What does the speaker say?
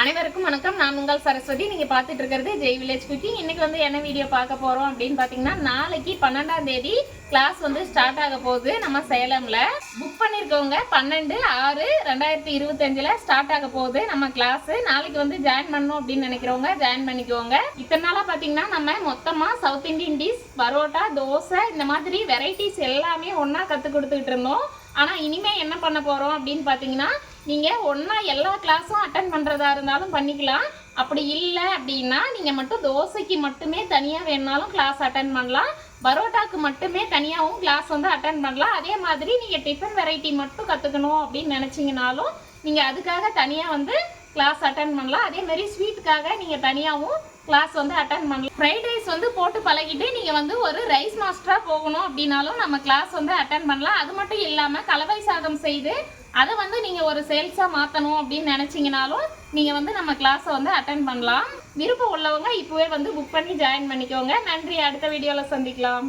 அனைவருக்கும் வணக்கம். நான் உங்கள் சரஸ்வதி. நீங்க பாத்துட்டு இருக்கிறது ஜெய் வில்லேஜ் குக்கிங் இன்னைக்கு வந்து என்ன வீடியோ பார்க்க போறோம் அப்படின்னு பாத்தீங்கன்னா நாளைக்கு பன்னெண்டாம் தேதி கிளாஸ் வந்து ஸ்டார்ட் ஆக போகுது. நம்ம சேலம்ல புக் பண்ணிருக்கவங்க பன்னெண்டு ஆறு ரெண்டாயிரத்தி இருபத்தஞ்சுல ஸ்டார்ட் ஆக போகுது நம்ம கிளாஸ் நாளைக்கு வந்து ஜாயின் பண்ணணும் அப்படின்னு நினைக்கிறவங்க ஜாயின் பண்ணிக்கோங்க. இத்தனை நாளா பாத்தீங்கன்னா நம்ம மொத்தமா south Indian dish parotta dosa இந்த மாதிரி வெரைட்டிஸ் எல்லாமே ஒன்னா கத்து கொடுத்துக்கிட்டு இருந்தோம். ஆனா இனிமே என்ன பண்ண போறோம் அப்படின்னு பாத்தீங்கன்னா நீங்கள் ஒன்றா எல்லா கிளாஸும் அட்டன் பண்ணுறதா இருந்தாலும் பண்ணிக்கலாம். அப்படி இல்லை அப்படின்னா நீங்கள் மட்டும் தோசைக்கு மட்டுமே தனியாக வேணுனாலும் கிளாஸ் அட்டன் பண்ணலாம். பரோட்டாக்கு மட்டுமே தனியாகவும் கிளாஸ் வந்து அட்டன் பண்ணலாம். அதே மாதிரி நீங்கள் டிஃபன் வெரைட்டி மட்டும் கற்றுக்கணும் அப்படின்னு நினச்சிங்கனாலும் நீங்கள் அதுக்காக தனியாக வந்து கிளாஸ் அட்டன் பண்ணலாம். அதே மாதிரி ஸ்வீட்டுக்காக நீங்கள் தனியாகவும் கிளாஸ் வந்து அட்டன் பண்ணலாம். ஃப்ரைட் ரைஸ் வந்து போட்டு பழகிட்டு நீங்கள் வந்து ஒரு ரைஸ் மாஸ்டராக போகணும் அப்படின்னாலும் நம்ம கிளாஸ் வந்து அட்டன் பண்ணலாம். அது மட்டும் இல்லாமல் கலவை சாதம் செய்து அதை வந்து நீங்கள் ஒரு சேல்ஸாக மாற்றணும் அப்படின்னு நினச்சிங்கனாலும் நீங்கள் வந்து நம்ம கிளாஸை வந்து அட்டன் பண்ணலாம். விருப்பம் உள்ளவங்க இப்போவே வந்து புக் பண்ணி ஜாயின் பண்ணிக்கோங்க. நன்றி. அடுத்த வீடியோவில் சந்திக்கலாம்.